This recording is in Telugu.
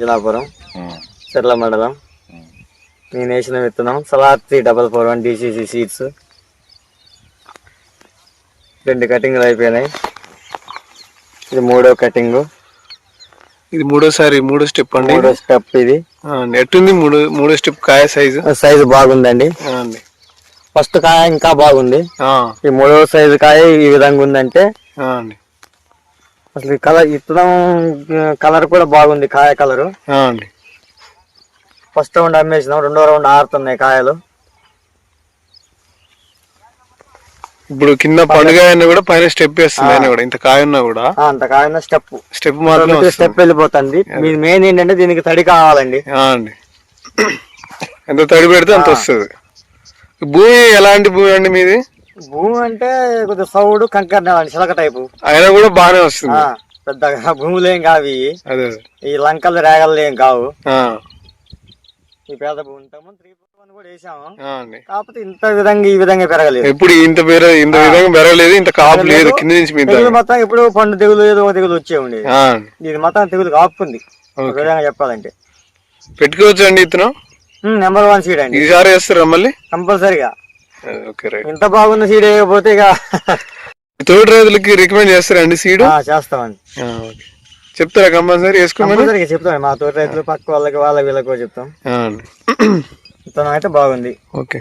జిలాపురం చెర్ల మండలం. నేను వేసిన విత్తనం Salar three double four one DCC seeds రెండు కటింగ్లు అయిపోయినాయి. ఇది మూడో కటింగ్. ఇది మూడోసారి మూడో స్టెప్ అండి. మూడో స్టెప్ ఇది. ఎట్టుంది? మూడో మూడో స్టెప్ కాయ సైజు సైజు బాగుందండి. ఫస్ట్ కాయ ఇంకా బాగుంది. ఈ మూడో సైజు కాయ ఈ విధంగా ఉందంటే అసలు కలర్ విత్తనం కలర్ కూడా బాగుంది కాయ కలరు. అండి. ఫస్ట్ రౌండ్ అమ్మేసినాం రెండో రౌండ్ ఆరుతున్నాయి కాయలు. ఇప్పుడు కింద పండుగ అయినా కూడా పైన స్టెప్ వేస్తుంది కూడా ఇంత కాయ ఉన్నా కూడా. అంత కాయ స్టెప్ స్టెప్ మాత్రమే వస్తుంది. స్టెప్ వెళ్ళిపోతుంది. మీ మెయిన్ ఏంటంటే దీనికి తడి కావాలండి. అండి. ఎంత తడి పెడితే అంత వస్తుంది. భూమి ఎలాంటి భూమి అండి మీది? భూమి అంటే కొద్దిగా సౌడు కంకర నేల అండి చిలక టైపు. అయినా కూడా బాగానే వస్తుంది. పెద్దగా భూములు ఏం కావు. అదే. ఈ లంకలు రేగలు ఏం కావు. ఈ పేద భూమి ఉంటాము త్రీ కూడా వేసాము. కాకపోతే ఇంత విధంగా ఈ విధంగా పెరగలేదు. ఎప్పుడు ఇంత పేరు ఇంత విధంగా పెరగలేదు ఇంత కాపు లేదు కింద నుంచి మీద తెగులు మొత్తం ఇప్పుడు పండు తెగులు ఏదో ఒక తెగులు వచ్చే ఉండేది. ఇది మొత్తం తెగులు కాపుకుంది. ఒక. విధంగా చెప్పాలంటే. పెట్టుకోవచ్చు అండి ఇతను నెంబర్ వన్ సీడ్ అండి. ఈసారి వేస్తారా మళ్ళీ? కంపల్సరిగా. Okay right. ఇంత బాగున్న సీడ్ వేయకపోతే ఇక తోటి రైతులకి రికమెండ్ చేస్తారా అండి సీడ్? ఆ, చేస్తామండి. చెప్తారా కంపల్సరీ వేసుకోమని కంపల్సరిగా చెప్తాం. మా తోటి రైతులు పక్క వాళ్ళకి వాళ్ళ వీళ్ళకి చెప్తాం. విత్తనం అయితే బాగుంది. ఓకే.